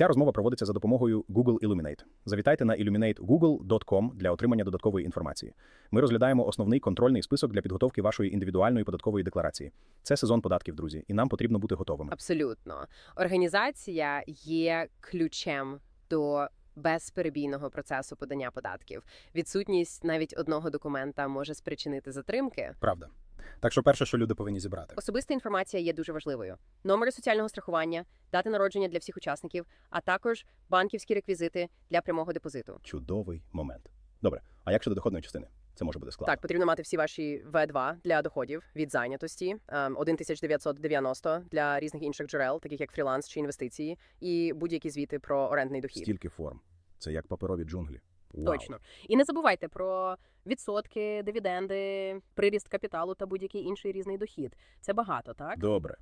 Ця розмова проводиться за допомогою Google Illuminate. Завітайте на illuminate.google.com для отримання додаткової інформації. Ми розглядаємо основний контрольний список для підготовки вашої індивідуальної податкової декларації. Це сезон податків, друзі, і нам потрібно бути готовими. Абсолютно. Організація є ключем до безперебійного процесу подання податків. Відсутність навіть одного документа може спричинити затримки. Правда. Так що перше, що люди повинні зібрати. Особиста інформація є дуже важливою: номери соціального страхування, дати народження для всіх учасників, а також банківські реквізити для прямого депозиту. Чудовий момент. Добре, а як щодо доходної частини? Це може бути складно. Так, потрібно мати всі ваші В2 для доходів від зайнятості, ем, 1990 для різних інших джерел, таких як фріланс чи інвестиції, і будь-які звіти про орендний дохід. Стільки форм. Це як паперові джунглі. Вау. Точно. І не забувайте про відсотки, дивіденди, приріст капіталу та будь-який інший різний дохід. Це багато, так? Добре.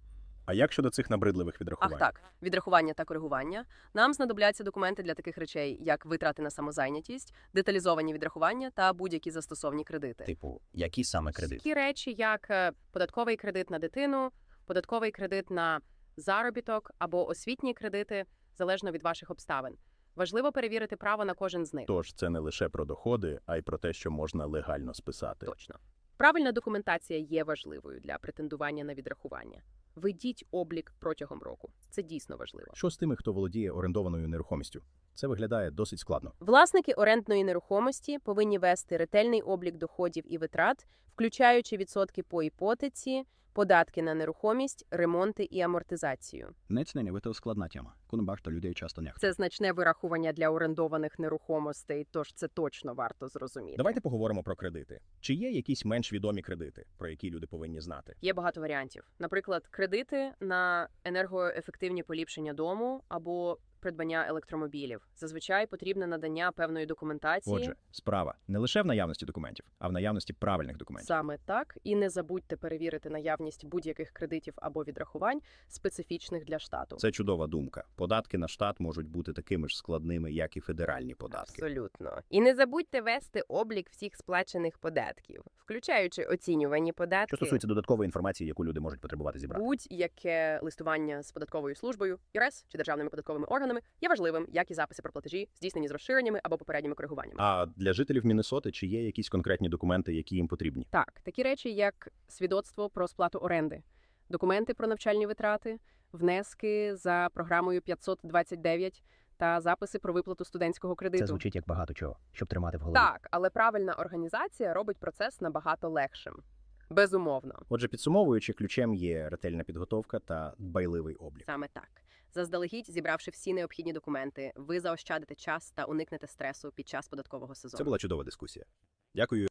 А як щодо цих набридливих відрахувань? Ах, так, відрахування та коригування. Нам знадобляться документи для таких речей, як витрати на самозайнятість, деталізовані відрахування та будь-які застосовні кредити. Типу, які саме кредити? Такі речі, як е, податковий кредит на дитину, податковий кредит на заробіток або освітні кредити, залежно від ваших обставин. Важливо перевірити право на кожен з них. Тож це не лише про доходи, а й про те, що можна легально списати. Точно. Правильна документація є важливою для претендування на відрахування. Ведіть облік протягом року. Це дійсно важливо. Що з тими, хто володіє орендованою нерухомістю? Це виглядає досить складно. Власники орендної нерухомості повинні вести ретельний облік доходів і витрат, включаючи відсотки по іпотеці, податки на нерухомість, ремонти і амортизацію. Нецнення складна тема. Багато людей часто не Це значне вирахування для орендованих нерухомостей, тож це точно варто зрозуміти. Давайте поговоримо про кредити. Чи є якісь менш відомі кредити, про які люди повинні знати? Є багато варіантів. Наприклад, кредити на енергоефективні поліпшення дому або придбання електромобілів. Зазвичай потрібне надання певної документації. Отже, справа не лише в наявності документів, а в наявності правильних документів. Саме так, і не забудьте перевірити наявність будь-яких кредитів або відрахувань, специфічних для штату. Це чудова думка. Податки на штат можуть бути такими ж складними, як і федеральні податки. Абсолютно. І не забудьте вести облік всіх сплачених податків, включаючи оцінювані податки. Що стосується додаткової інформації, яку люди можуть потребувати зібрати. Будь-яке листування з податковою службою, ІРЕС чи державними податковими органами є важливим, як і записи про платежі, здійснені з розширеннями або попередніми коригуваннями. А для жителів Міннесоти чи є якісь конкретні документи, які їм потрібні? Так, такі речі, як свідоцтво про сплату оренди, документи про навчальні витрати, внески за програмою 529 та записи про виплату студентського кредиту. Це звучить як багато чого, щоб тримати в голові. Так, але правильна організація робить процес набагато легшим. Безумовно, Отже, підсумовуючи, ключем є ретельна підготовка та дбайливий облік. саме так. Заздалегідь, зібравши всі необхідні документи, ви заощадите час та уникнете стресу під час податкового сезону. Це була чудова дискусія. Дякую.